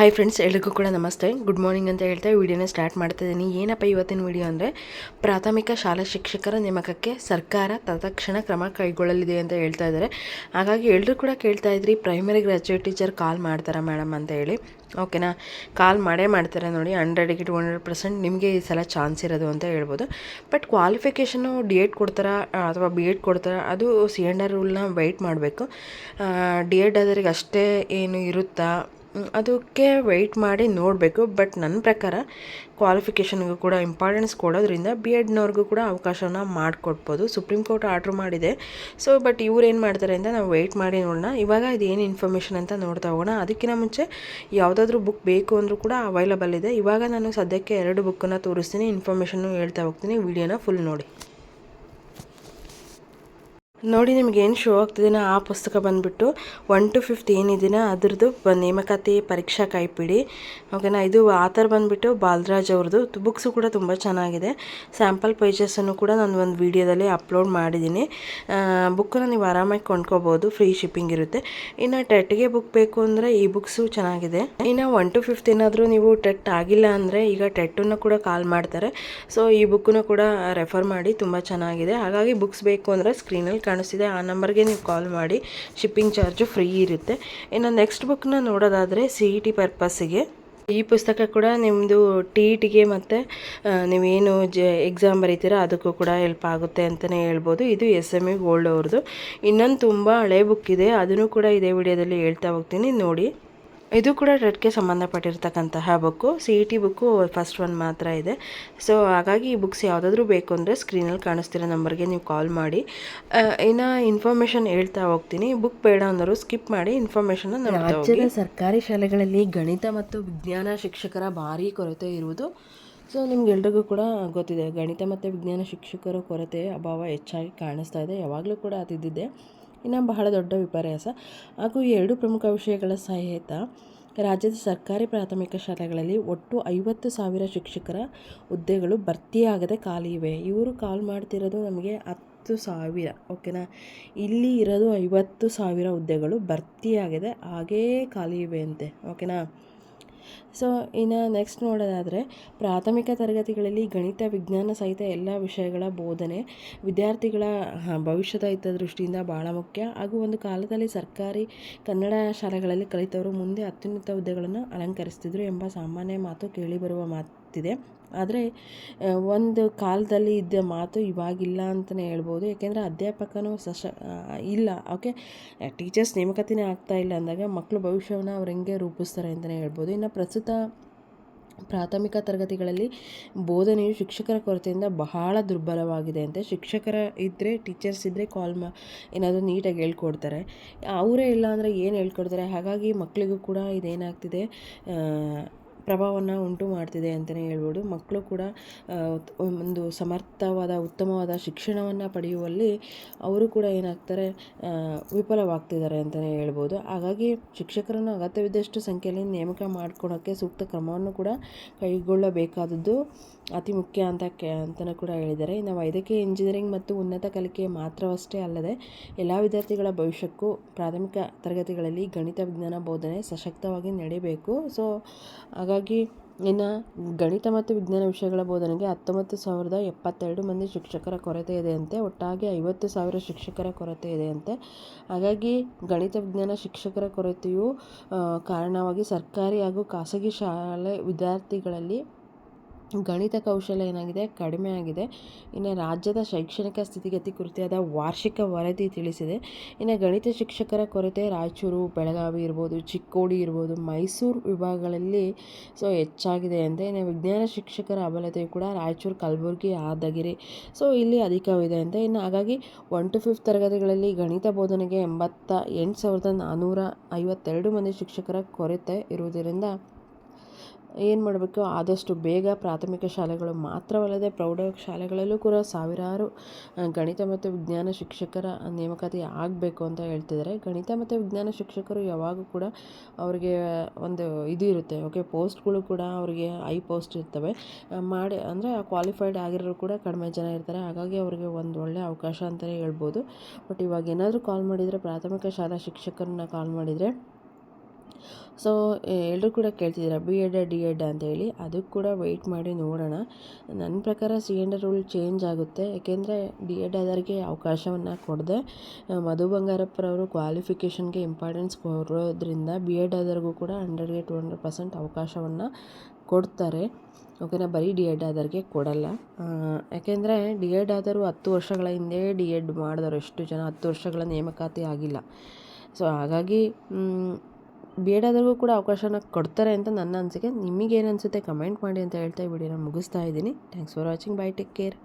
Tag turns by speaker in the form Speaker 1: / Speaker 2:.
Speaker 1: Hi friends ಎಲ್ರಿಗೂ ಕೂಡ ನಮಸ್ತೆ. ಗುಡ್ ಮಾರ್ನಿಂಗ್ ಅಂತ ಹೇಳ್ತಾ ವಿಡಿಯೋನ ಸ್ಟಾರ್ಟ್ ಮಾಡ್ತಾ ಇದ್ದೀನಿ. ಏನಪ್ಪ ಇವತ್ತಿನ ವಿಡಿಯೋ ಅಂದರೆ, ಪ್ರಾಥಮಿಕ ಶಾಲಾ ಶಿಕ್ಷಕರ ನೇಮಕಕ್ಕೆ ಸರ್ಕಾರ ತತ್ಕ್ಷಣ ಕ್ರಮ ಕೈಗೊಳ್ಳಲಿದೆ ಅಂತ ಹೇಳ್ತಾ ಇದ್ದಾರೆ. ಹಾಗಾಗಿ ಎಲ್ಲರೂ ಕೂಡ ಕೇಳ್ತಾ ಇದ್ರಿ ಪ್ರೈಮರಿ ಗ್ರ್ಯಾಜುಯೇಟ್ ಟೀಚರ್ ಕಾಲ್ ಮಾಡ್ತಾರಾ ಮೇಡಮ್ ಅಂತ ಹೇಳಿ. ಓಕೆನಾ ಕಾಲ್ ಮಾಡೇ ಮಾಡ್ತಾರೆ ನೋಡಿ ಹಂಡ್ರೆಡ್ಗೆ ಟು ಹಂಡ್ರೆಡ್ ಪರ್ಸೆಂಟ್ ನಿಮಗೆ ಈ ಸಲ ಚಾನ್ಸ್ ಇರೋದು ಅಂತ ಹೇಳ್ಬೋದು. ಬಟ್ ಕ್ವಾಲಿಫಿಕೇಷನು ಡಿ ಎಡ್ ಕೊಡ್ತಾರಾ, ಅಥವಾ ಬಿ ಎಡ್ ಕೊಡ್ತಾರಾ, ಅದು ಸಿ ಎನ್ ಆರ್ ರೂಲ್ನ ವೆಯ್ಟ್ ಮಾಡಬೇಕು. ಡಿ ಎಡ್ ಆದವ್ರಿಗೆ ಅಷ್ಟೇ ಏನು ಇರುತ್ತಾ? ಅದಕ್ಕೆ ವೆಯ್ಟ್ ಮಾಡಿ ನೋಡಬೇಕು. ಬಟ್ ನನ್ನ ಪ್ರಕಾರ ಕ್ವಾಲಿಫಿಕೇಷನ್ಗೂ ಕೂಡ ಇಂಪಾರ್ಟೆನ್ಸ್ ಕೊಡೋದ್ರಿಂದ ಬಿ ಎಡ್ನವ್ರಿಗೂ ಕೂಡ ಅವಕಾಶನ ಮಾಡಿಕೊಡ್ಬೋದು. ಸುಪ್ರೀಂ ಕೋರ್ಟ್ ಆರ್ಡ್ರ್ ಮಾಡಿದೆ. ಸೊ ಬಟ್ ಇವ್ರು ಏನು ಮಾಡ್ತಾರೆ ಅಂತ ನಾವು ವೆಯ್ಟ್ ಮಾಡಿ ನೋಡೋಣ. ಇವಾಗ ಇದೇನು ಇನ್ಫಾರ್ಮೇಷನ್ ಅಂತ ನೋಡ್ತಾ ಹೋಗೋಣ. ಅದಕ್ಕಿಂತ ಮುಂಚೆ ಯಾವುದಾದ್ರೂ ಬುಕ್ ಬೇಕು ಅಂದರೂ ಕೂಡ ಅವೈಲಬಲ್ ಇದೆ. ಇವಾಗ ನಾನು ಸದ್ಯಕ್ಕೆ ಎರಡು ಬುಕ್ಕನ್ನು ತೋರಿಸ್ತೀನಿ. ಇನ್ಫಾರ್ಮೇಷನ್ನು ಹೇಳ್ತಾ ಹೋಗ್ತೀನಿ. ವಿಡಿಯೋನ ಫುಲ್ ನೋಡಿ. ನೋಡಿ ನಿಮ್ಗೆ ಏನು ಶೋ ಆಗ್ತಿದೆನ ಆ ಪುಸ್ತಕ ಬಂದುಬಿಟ್ಟು ಒನ್ ಟು ಫಿಫ್ತ್ ಏನಿದೆನ ಅದ್ರದ್ದು ನೇಮಕಾತಿ ಪರೀಕ್ಷಾ ಕೈಪಿಡಿ ಓಕೆನಾ ಇದು ಆಥರ್ ಬಂದುಬಿಟ್ಟು ಬಾಲರಾಜ್ ಅವ್ರದ್ದು. ಬುಕ್ಸು ಕೂಡ ತುಂಬ ಚೆನ್ನಾಗಿದೆ. ಸ್ಯಾಂಪಲ್ ಪೇಜಸನ್ನು ಕೂಡ ನಾನು ಒಂದು ವೀಡಿಯೋದಲ್ಲಿ ಅಪ್ಲೋಡ್ ಮಾಡಿದ್ದೀನಿ ಬುಕ್ಕನ್ನು ನೀವು ಆರಾಮಾಗಿ ಕೊಂಡ್ಕೋಬೋದು ಫ್ರೀ ಶಿಪ್ಪಿಂಗ್ ಇರುತ್ತೆ. ಇನ್ನು ಟೆಟ್ಗೆ ಬುಕ್ ಬೇಕು ಅಂದರೆ ಈ ಬುಕ್ಸು ಚೆನ್ನಾಗಿದೆ. ಇನ್ನು ಒನ್ ಟು ಫಿಫ್ತ್ ಏನಾದರೂ ನೀವು ಟೆಟ್ ಆಗಿಲ್ಲ ಅಂದರೆ ಈಗ ಟೆಟ್ಟನ್ನು ಕೂಡ ಕಾಲ್ ಮಾಡ್ತಾರೆ. ಸೊ ಈ ಬುಕ್ಕನ್ನು ಕೂಡ ರೆಫರ್ ಮಾಡಿ ತುಂಬ ಚೆನ್ನಾಗಿದೆ. ಹಾಗಾಗಿ ಬುಕ್ಸ್ ಬೇಕು ಅಂದರೆ ಸ್ಕ್ರೀನಲ್ಲಿ ಕಾಣಿಸ್ತಿದೆ, ಆ ನಂಬರ್ಗೆ ನೀವು ಕಾಲ್ ಮಾಡಿ. ಶಿಪ್ಪಿಂಗ್ ಚಾರ್ಜು ಫ್ರೀ ಇರುತ್ತೆ. ಇನ್ನು ನೆಕ್ಸ್ಟ್ ಬುಕ್ನ ನೋಡೋದಾದರೆ ಸಿ ಇ ಟಿ ಪರ್ಪಸ್ಸಿಗೆ ಈ ಪುಸ್ತಕ ಕೂಡ ನಿಮ್ಮದು ಟಿ ಇ ಟಿಗೆ ಮತ್ತು ನೀವೇನು ಜ ಎಕ್ಸಾಮ್ ಬರೀತೀರಾ ಅದಕ್ಕೂ ಕೂಡ ಹೆಲ್ಪ್ ಆಗುತ್ತೆ ಅಂತಲೇ ಹೇಳ್ಬೋದು. ಇದು ಎಸ್ ಎಂ ಇ ಗೋಲ್ಡ್ ಅವ್ರದ್ದು ಇನ್ನೊಂದು ತುಂಬ ಹಳೆ ಬುಕ್ ಇದೆ. ಅದನ್ನು ಕೂಡ ಇದೇ ವಿಡಿಯೋದಲ್ಲಿ ಹೇಳ್ತಾ ಹೋಗ್ತೀನಿ. ನೋಡಿ. ಇದು ಕೂಡ ಟೆಟ್ಗೆ ಸಂಬಂಧಪಟ್ಟಿರ್ತಕ್ಕಂತಹ book. C E T book first one ಮಾತ್ರ ಇದೆ. ಸೊ, ಹಾಗಾಗಿ ಈ ಬುಕ್ಸ್ ಯಾವುದಾದ್ರೂ ಬೇಕು ಅಂದರೆ ಸ್ಕ್ರೀನಲ್ಲಿ ಕಾಣಿಸ್ತಿರೋ ನಂಬರ್ಗೆ ನೀವು ಕಾಲ್ ಮಾಡಿ. ಇನ್ನು ಇನ್ಫಾರ್ಮೇಷನ್ ಹೇಳ್ತಾ ಹೋಗ್ತೀನಿ. ಬುಕ್ ಬೇಡ ಅಂದರು ಸ್ಕಿಪ್ ಮಾಡಿ ಇನ್ಫಾರ್ಮೇಷನ್ ರಾಜ್ಯದ ಸರ್ಕಾರಿ ಶಾಲೆಗಳಲ್ಲಿ ಗಣಿತ ಮತ್ತು ವಿಜ್ಞಾನ ಶಿಕ್ಷಕರ ಭಾರಿ ಕೊರತೆ ಇರುವುದು. ಸೊ, ನಿಮ್ಗೆಲ್ರಿಗೂ ಕೂಡ ಗೊತ್ತಿದೆ, ಗಣಿತ ಮತ್ತು ವಿಜ್ಞಾನ ಶಿಕ್ಷಕರ ಕೊರತೆ ಅಭಾವ ಹೆಚ್ಚಾಗಿ ಕಾಣಿಸ್ತಾ ಇದೆ. ಯಾವಾಗಲೂ ಕೂಡ ಅದಿದ್ದಿದೆ ಇನ್ನು ಬಹಳ ದೊಡ್ಡ ವಿಪರ್ಯಾಸ. ಹಾಗೂ ಎರಡು ಪ್ರಮುಖ ವಿಷಯಗಳ ಸಹಿತ ರಾಜ್ಯದ ಸರ್ಕಾರಿ ಪ್ರಾಥಮಿಕ ಶಾಲೆಗಳಲ್ಲಿ ಒಟ್ಟು ಐವತ್ತು ಸಾವಿರ ಶಿಕ್ಷಕರ ಹುದ್ದೆಗಳು ಭರ್ತಿಯಾಗದೆ ಖಾಲಿ ಇವೆ. ಇವರು ಕಾಲ್ ಮಾಡ್ತಿರೋದು ನಮಗೆ ಹತ್ತು ಸಾವಿರ, ಓಕೆನಾ? ಇಲ್ಲಿ ಇರೋದು ಐವತ್ತು ಸಾವಿರ ಹುದ್ದೆಗಳು ಭರ್ತಿಯಾಗಿದೆ ಹಾಗೇ ಖಾಲಿ ಇವೆ ಅಂತೆ, ಓಕೆನಾ? ಸೊ ಇನ್ನು ನೆಕ್ಸ್ಟ್ ನೋಡೋದಾದರೆ ಪ್ರಾಥಮಿಕ ತರಗತಿಗಳಲ್ಲಿ ಗಣಿತ, ವಿಜ್ಞಾನ ಸಹಿತ ಎಲ್ಲ ವಿಷಯಗಳ ಬೋಧನೆ ವಿದ್ಯಾರ್ಥಿಗಳ ಭವಿಷ್ಯದ ಹಿತ ದೃಷ್ಟಿಯಿಂದ ಭಾಳ ಮುಖ್ಯ. ಹಾಗೂ ಒಂದು ಕಾಲದಲ್ಲಿ ಸರ್ಕಾರಿ ಕನ್ನಡ ಶಾಲೆಗಳಲ್ಲಿ ಕಲಿತವರು ಮುಂದೆ ಅತ್ಯುನ್ನತ ಹುದ್ದೆಗಳನ್ನು ಅಲಂಕರಿಸ್ತಿದ್ರು ಎಂಬ ಸಾಮಾನ್ಯ ಮಾತು ಕೇಳಿಬರುವ ಮಾತಿದೆ ಆದರೆ ಒಂದು ಕಾಲದಲ್ಲಿ ಇದ್ದ ಮಾತು ಇವಾಗಿಲ್ಲ ಅಂತಲೇ ಹೇಳ್ಬೋದು. ಯಾಕೆಂದರೆ ಅಧ್ಯಾಪಕನೂ ಸಶ ಇಲ್ಲ. ಓಕೆ? ಟೀಚರ್ಸ್ ನೇಮಕಾತಿನೇ ಆಗ್ತಾ ಇಲ್ಲ ಅಂದಾಗ ಮಕ್ಕಳು ಭವಿಷ್ಯವನ್ನು ಅವ್ರು ಹೆಂಗೆ ರೂಪಿಸ್ತಾರೆ ಅಂತಲೇ ಹೇಳ್ಬೋದು. ಇನ್ನು ಪ್ರಸ್ತುತ ಪ್ರಾಥಮಿಕ ತರಗತಿಗಳಲ್ಲಿ ಬೋಧನೆಯು ಶಿಕ್ಷಕರ ಕೊರತೆಯಿಂದ ಬಹಳ ದುರ್ಬಲವಾಗಿದೆ ಅಂತೆ. ಶಿಕ್ಷಕರ ಇದ್ದರೆ ಟೀಚರ್ಸ್ ಇದ್ದರೆ ಕಾಲ್ ಮಾ, ಏನಾದರೂ ನೀಟಾಗಿ ಹೇಳ್ಕೊಡ್ತಾರೆ. ಅವರೇ ಇಲ್ಲ ಅಂದರೆ ಏನು ಹೇಳ್ಕೊಡ್ತಾರೆ? ಹಾಗಾಗಿ ಮಕ್ಕಳಿಗೂ ಕೂಡ ಇದೇನಾಗ್ತಿದೆ. ಪ್ರಭಾವವನ್ನು ಉಂಟು ಮಾಡ್ತಿದೆ ಅಂತಲೇ ಹೇಳ್ಬೋದು. ಮಕ್ಕಳು ಕೂಡ ಒಂದು ಸಮರ್ಥವಾದ, ಉತ್ತಮವಾದ ಶಿಕ್ಷಣವನ್ನು ಪಡೆಯುವಲ್ಲಿ ಅವರು ಕೂಡ ಏನಾಗ್ತಾರೆ ವಿಫಲವಾಗ್ತಿದ್ದಾರೆ ಅಂತಲೇ ಹೇಳ್ಬೋದು. ಹಾಗಾಗಿ ಶಿಕ್ಷಕರನ್ನು ಅಗತ್ಯವಿದ್ದಷ್ಟು ಸಂಖ್ಯೆಯಲ್ಲಿ ನೇಮಕ ಮಾಡ್ಕೊಳೋಕ್ಕೆ ಸೂಕ್ತ ಕ್ರಮವನ್ನು ಕೂಡ ಕೈಗೊಳ್ಳಬೇಕಾದದ್ದು ಅತಿ ಮುಖ್ಯ ಅಂತ ಕೆ ಅಂತಲೂ ಕೂಡ ಹೇಳಿದ್ದಾರೆ. ಇನ್ನು ವೈದ್ಯಕೀಯ ಇಂಜಿನಿಯರಿಂಗ್ ಮತ್ತು ಉನ್ನತ ಕಲಿಕೆ ಮಾತ್ರವಷ್ಟೇ ಅಲ್ಲದೆ ಎಲ್ಲ ವಿದ್ಯಾರ್ಥಿಗಳ ಭವಿಷ್ಯಕ್ಕೂ ಪ್ರಾಥಮಿಕ ತರಗತಿಗಳಲ್ಲಿ ಗಣಿತ, ವಿಜ್ಞಾನ, ಬೋಧನೆ ಸಶಕ್ತವಾಗಿ ನಡೆಯಬೇಕು ಸೊ ಹಾಗಾಗಿ ಇನ್ನು ಗಣಿತ ಮತ್ತು ವಿಜ್ಞಾನ ವಿಷಯಗಳ ಬೋಧನೆಗೆ ಹತ್ತೊಂಬತ್ತು ಸಾವಿರದ ಎಪ್ಪತ್ತೆರಡು ಮಂದಿ ಶಿಕ್ಷಕರ ಕೊರತೆ ಇದೆ ಅಂತೆ. ಒಟ್ಟಾಗಿ ಐವತ್ತು ಸಾವಿರ ಶಿಕ್ಷಕರ ಕೊರತೆ ಇದೆ ಅಂತೆ. ಹಾಗಾಗಿ ಗಣಿತ, ವಿಜ್ಞಾನ ಶಿಕ್ಷಕರ ಕೊರತೆಯು ಕಾರಣವಾಗಿ ಸರ್ಕಾರಿ ಹಾಗೂ ಖಾಸಗಿ ಶಾಲೆ ವಿದ್ಯಾರ್ಥಿಗಳಲ್ಲಿ ಗಣಿತ ಕೌಶಲ್ಯ ಏನಾಗಿದೆ? ಕಡಿಮೆ ಆಗಿದೆ. ಇನ್ನು ರಾಜ್ಯದ ಶೈಕ್ಷಣಿಕ ಸ್ಥಿತಿಗತಿ ಕುರಿತಾದ ವಾರ್ಷಿಕ ವರದಿ ತಿಳಿಸಿದೆ. ಇನ್ನು ಗಣಿತ ಶಿಕ್ಷಕರ ಕೊರತೆ ರಾಯಚೂರು, ಬೆಳಗಾವಿ ಇರ್ಬೋದು, ಚಿಕ್ಕೋಡಿ ಇರ್ಬೋದು, ಮೈಸೂರು ವಿಭಾಗಗಳಲ್ಲಿ ಸೊ ಹೆಚ್ಚಾಗಿದೆ ಅಂತ. ಇನ್ನು ವಿಜ್ಞಾನ ಶಿಕ್ಷಕರ ಅಬಲತೆಯು ಕೂಡ ರಾಯಚೂರು, ಕಲಬುರಗಿ, ಯಾದಗಿರಿ ಸೊ ಇಲ್ಲಿ ಅಧಿಕವಿದೆ ಅಂತ. ಇನ್ನು ಹಾಗಾಗಿ ಒನ್ ಟು ಫಿಫ್ತ್ ತರಗತಿಗಳಲ್ಲಿ ಗಣಿತ ಬೋಧನೆಗೆ ಎಂಬತ್ತ ಎಂಟು ಸಾವಿರದ ನಾನ್ನೂರ ಐವತ್ತೆರಡು ಮಂದಿ ಶಿಕ್ಷಕರ ಕೊರತೆ ಇರುವುದರಿಂದ ಏನು ಮಾಡಬೇಕು? ಆದಷ್ಟು ಬೇಗ ಪ್ರಾಥಮಿಕ ಶಾಲೆಗಳು ಮಾತ್ರವಲ್ಲದೆ ಪ್ರೌಢ ಶಾಲೆಗಳಲ್ಲೂ ಕೂಡ ಸಾವಿರಾರು ಗಣಿತ ಮತ್ತು ವಿಜ್ಞಾನ ಶಿಕ್ಷಕರ ನೇಮಕಾತಿ ಆಗಬೇಕು ಅಂತ ಹೇಳ್ತಿದ್ದಾರೆ ಗಣಿತ ಮತ್ತು ವಿಜ್ಞಾನ ಶಿಕ್ಷಕರು ಯಾವಾಗೂ ಕೂಡ ಅವರಿಗೆ ಒಂದು ಇದು ಇರುತ್ತೆ. ಓಕೆ, ಪೋಸ್ಟ್ಗಳು ಕೂಡ ಅವರಿಗೆ ಐ ಪೋಸ್ಟ್ ಇರ್ತವೆ. ಮಾಡಿ, ಅಂದರೆ ಕ್ವಾಲಿಫೈಡ್ ಆಗಿರೋರು ಕೂಡ ಕಡಿಮೆ ಜನ ಇರ್ತಾರೆ. ಹಾಗಾಗಿ ಅವರಿಗೆ ಒಂದು ಒಳ್ಳೆಯ ಅವಕಾಶ ಅಂತಲೇ ಹೇಳ್ಬೋದು. ಬಟ್ ಇವಾಗ ಏನಾದರೂ ಕಾಲ್ ಮಾಡಿದರೆ, ಪ್ರಾಥಮಿಕ ಶಾಲಾ ಶಿಕ್ಷಕರನ್ನ ಕಾಲ್ ಮಾಡಿದರೆ ಸೊ ಎಲ್ಲರೂ ಕೂಡ ಕೇಳ್ತಿದ್ದೀರಾ? ಬಿ ಎಡ್, ಡಿ ಎಡ್ ಅಂತೇಳಿ ಅದಕ್ಕೆ ಕೂಡ ವೆಯ್ಟ್ ಮಾಡಿ ನೋಡೋಣ. ನನ್ನ ಪ್ರಕಾರ ಸಿ ಎನ್ ರೂಲ್ ಚೇಂಜ್ ಆಗುತ್ತೆ. ಏಕೆಂದರೆ ಡಿ ಎಡ್ ಆದವ್ರಿಗೆ ಅವಕಾಶವನ್ನು ಕೊಡದೆ ಮಧು ಬಂಗಾರಪ್ಪರವರು ಕ್ವಾಲಿಫಿಕೇಷನ್ಗೆ ಇಂಪಾರ್ಟೆನ್ಸ್ ಕೊಡೋದ್ರಿಂದ ಬಿ ಎಡ್ ಆದವ್ರಿಗೂ ಕೂಡ ಹಂಡ್ರೆಡ್ಗೆ ಟು ಹಂಡ್ರೆಡ್ ಪರ್ಸೆಂಟ್ ಅವಕಾಶವನ್ನು ಕೊಡ್ತಾರೆ. ಓಕೆನಾ? ಬರೀ ಡಿ ಎಡ್ ಆದವ್ರಿಗೆ ಕೊಡಲ್ಲ. ಯಾಕೆಂದರೆ ಡಿ ಎಡ್ ಆದರೂ ಹತ್ತು ವರ್ಷಗಳ ಹಿಂದೆ ಡಿ ಎಡ್ ಮಾಡಿದವರು ಎಷ್ಟು ಜನ? ಹತ್ತು ವರ್ಷಗಳ ನೇಮಕಾತಿ ಆಗಿಲ್ಲ. ಸೊ ಹಾಗಾಗಿ ಬಿ ಎಡ್ ಆದವ್ರಿಗೂ ಕೂಡ ಅವಕಾಶನ ಕೊಡ್ತಾರೆ ಅಂತ ನನ್ನ ಅನಿಸಿಕೆ. ನಿಮಗೇನು ಅನಿಸುತ್ತೆ, ಕಮೆಂಟ್ ಮಾಡಿ ಅಂತ ಹೇಳ್ತಾ ಈ ನಾನು ಮುಗಿಸ್ತಾ ಇದ್ದೀನಿ. Thanks for watching bye take care